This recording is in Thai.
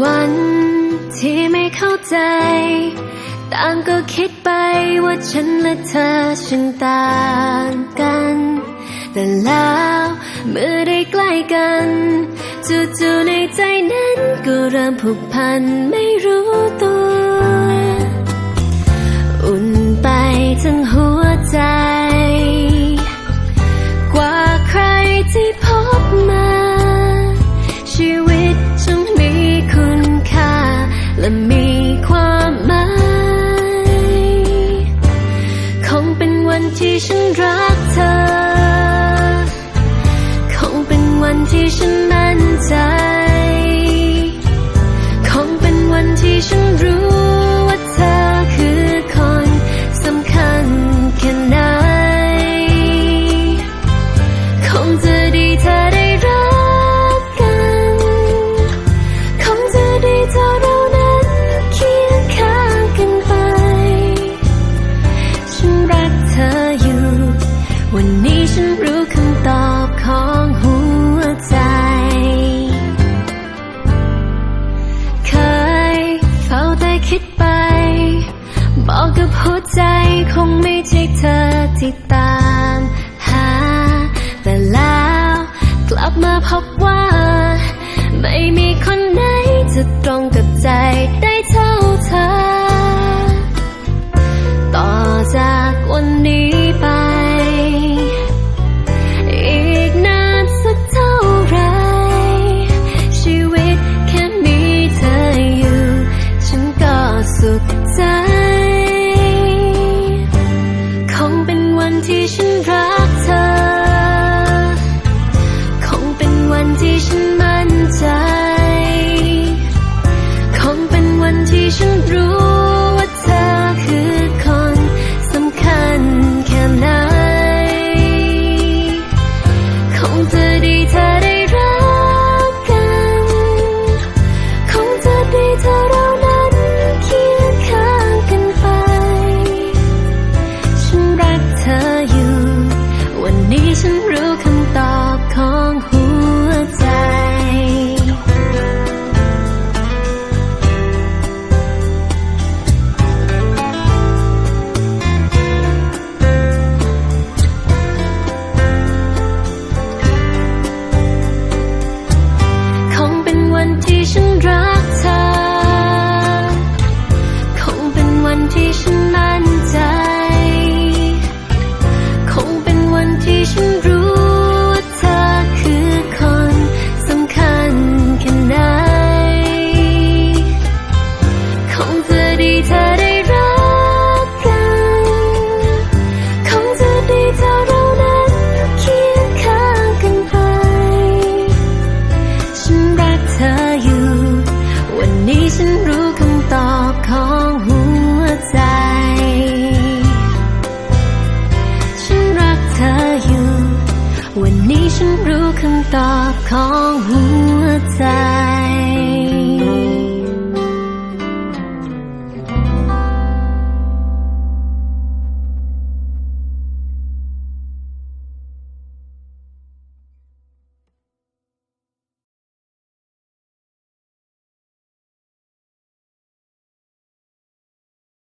วันที่ไม่เข้าใจ ต่างก็คิดไปว่าฉันและเธอช่างต่างกัน แต่แล้วเมื่อได้ใกล้กันจู่ๆในใจนั้นก็เริ่มผูกพันไม่รู้ตัว 其实。 หัวใจคงไม่ใช่เธอที่ตามหา แต่แล้วกลับมาพบว่า ไม่มีคนไหนจะตรงกับใจได้ คำตอบของหัวใจ